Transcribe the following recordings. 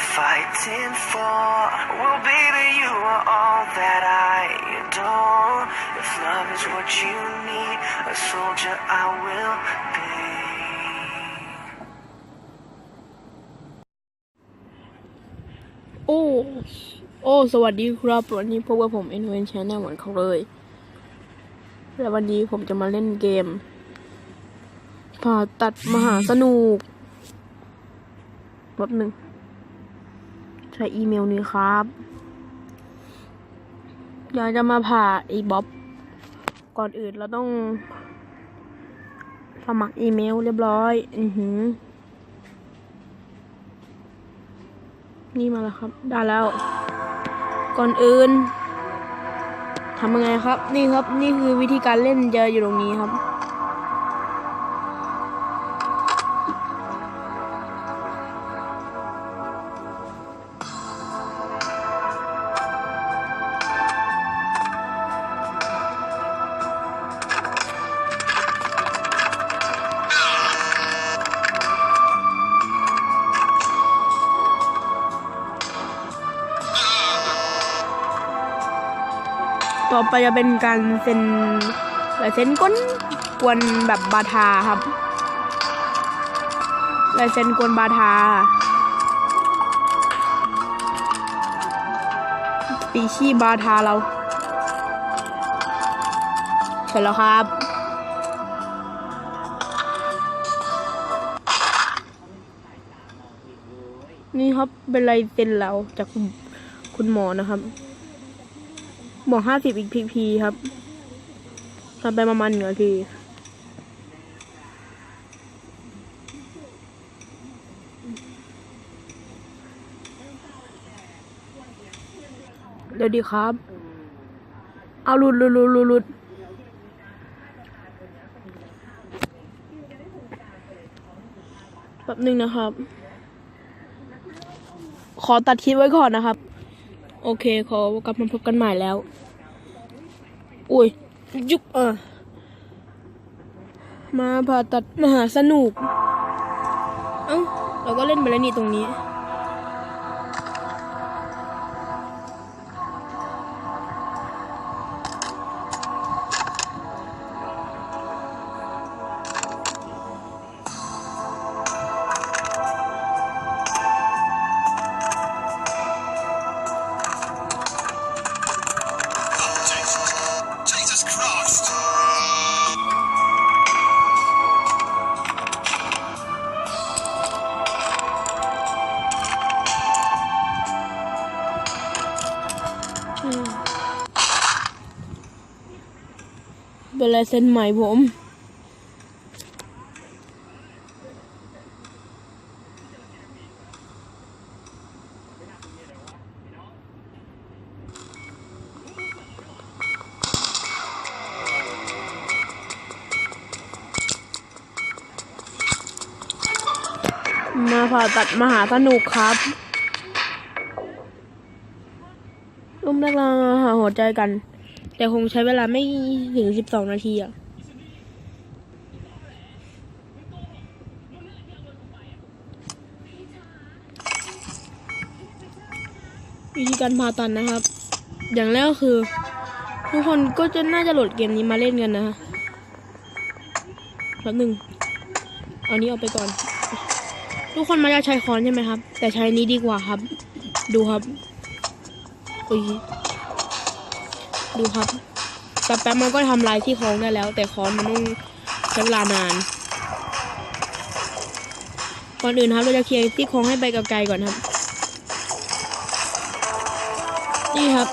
you're fighting for. Well, baby, you are all that I adore. If love is what you need, a soldier I will be. โอ้ โอ้ สวัสดีครับวันนี้พบกับผมเอ็นเวนชแนลเหมือนเขาเลย และวันนี้ผมจะมาเล่นเกม ผ่าตัดมหาสนุกแป๊บหนึ่ง ใช้อีเมลนี้ครับอยากจะมาผ่าไอ้บ๊อบ ก่อนอื่นเราต้อง สมัครอีเมลเรียบร้อย อือหือ นี่มาแล้วครับ ได้แล้ว ก่อนอื่นทำยังไงครับ นี่ครับ นี่คือวิธีการเล่นจะอยู่ตรงนี้ครับ อไปจะเป็นการเซ็นลายเซ็นก้นกวนแบบบาทาครับลายเซ็นกวนบาทา ปีชีบาทาเราเสร็จแล้วครับนี่ครับเป็นลายเซ็นเราจากคุณคุณหมอนะครับ บอกห้าสิบอีกพีพีครับทำไปประมาณหนึ่งนาทีเดี๋ยวดีครับ เอาหลุดหลุดหลุดหลุดลดแป๊บหนึ่งนะครับ ขอตัดคลิปไว้ก่อนนะครับ โอเคขอกลับมาพบกันใหม่แล้ว อุ้ย ยุบเออมาผ่าตัดมหาสนุก เอ้า เราก็เล่นไปแล้วนี่ตรงนี้ายเซ็นใหม่ผมมาผ่าตัดมหาสนุกครับร่วมแรกเราหาหัวใจกัน แต่คงใช้เวลาไม่ถึงสิบสองนาทีอะวิธีการผ่าตัดนะครับ อย่างแรกก็คือ ทุกคนก็จะน่าจะโหลดเกมนี้มาเล่นกันนะแป๊บหนึ่งเอานี้ออกไปก่อน ทุกคนมาจะใช้ค้อนใช่ไหมครับ แต่ใช้นี้ดีกว่าครับ ดูครับอุ้ย ดูครับแป๊บแป๊บมันก็ทำลายที่ค้องได้แล้ว แต่ค้อนมันต้องใช้เวลานานก่อนอื่นครับเราจะเคลียร์ที่โคองให้ไปไกลๆก่อนครับ นี่ครับ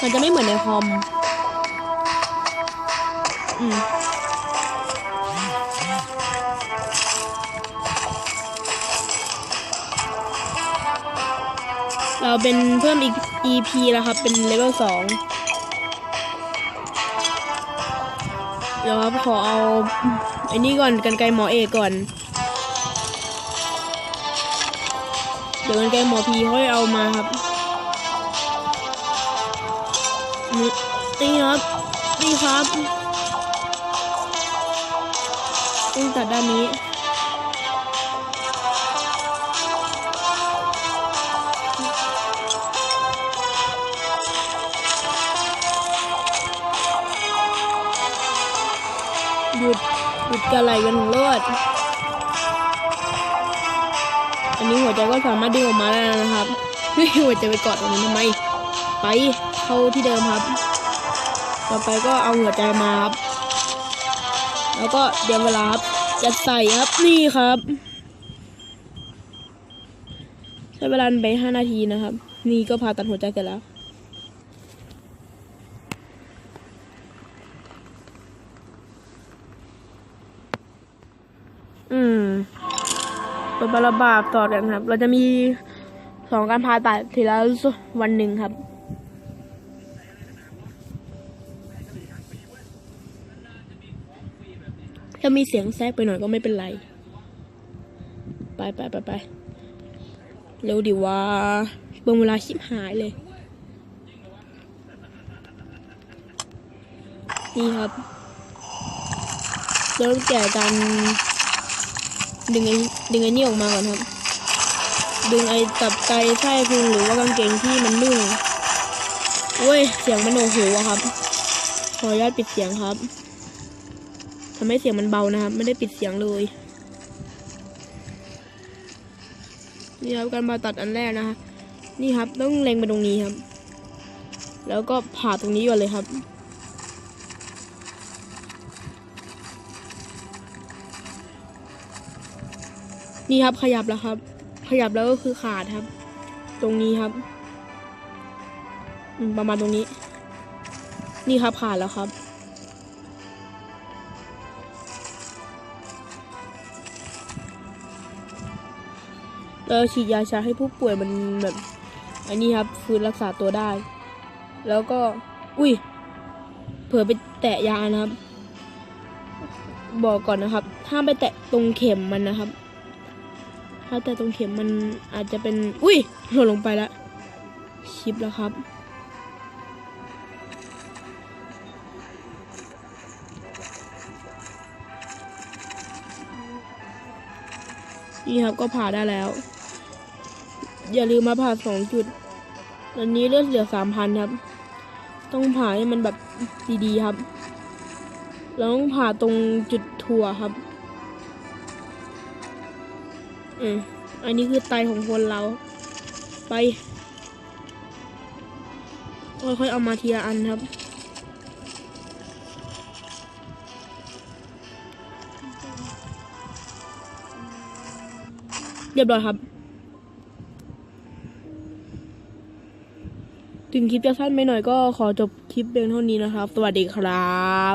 มันจะไม่เหมือนในคอม อืม เราเป็นเพิ่มอีก EP แล้วครับ เป็นเลเวลสองเดี๋ยวครับขอเอาไอ้นี่ก่อนกันไกลหมอเอกก่อน เดี๋ยวกันไกลหมอพีค่อยเอามาครับนี่ครับนี่ครับต้องตัดด้านนี้ จุดการไหลเวียนของเลือดอันนี้หัวใจก็สามารถดึงออกมาได้แล้วนะครับเฮ้ยหัวใจไปกอดตรงนี้ทำไม ไปเข้าที่เดิมครับ ต่อไปก็เอาหัวใจมาครับ แล้วก็เดี๋ยวเวลาครับจะใส่ครับนี่ครับใช้เวลาไปห้านาทีนะครับ นี่ก็ผ่าตัดหัวใจเสร็จแล้ว อืมป็นบาระบาบต่อกันครับ เราจะมีสองการผ่าตัดทีละวันหนึ่งครับถ้ามีเสียงแทรกไปหน่อยก็ไม่เป็นไร ไปไปไปไปเร็วดิว่าเบิ่งเวลาชิบหายเลย นี่ครับ เริ่มแก่การ ดึงไอ้ดึงไอ้นี่ออกมาก่อนครับ ดึงไอ้ตับไตไส้พุงหรือว่ากางเกงที่มันนุ่งโอ้ยเสียงมันโอ้โหอะครับ ขออนุญาตปิดเสียงครับทำให้เสียงมันเบานะครับ ไม่ได้ปิดเสียงเลยนี่ครับการผ่าตัดอันแรกนะคะนี่ครับต้องเล็งไปตรงนี้ครับ แล้วก็ผ่าตรงนี้ก่อนเลยครับ นี่ครับขยับแล้วครับ ขยับแล้วก็คือขาดครับ ตรงนี้ครับประมาณตรงนี้ นี่ครับขาดแล้วครับ เราฉีดยาชาให้ผู้ป่วยมันแบบ อันนี้ครับฟื้นรักษาตัวได้ แล้วก็ อุ้ย เผื่อไปแตะยานะครับ บอกก่อนนะครับถ้ามไปแตะตรงเข็มมันนะครับ ถ้าแตะตรงเข็มมันอาจจะเป็น อุ้ยหล่นลงไปแล้วชิปแล้วครับ นี่ครับก็ผ่าได้แล้ว อย่าลืมมาผ่าสองจุดอันนี้เลือดเหลือสามพันครับ ต้องผ่าให้มันแบบดีๆครับ แล้วต้องผ่าตรงจุดถั่วครับ อืมอันนี้คือไตของคนเรา ไปค่อยๆเอามาทีละอันครับ เรียบร้อยครับ ถึงคลิปจะสั้นไปหน่อยก็ขอจบคลิปเพียงเท่านี้นะครับ สวัสดีครับ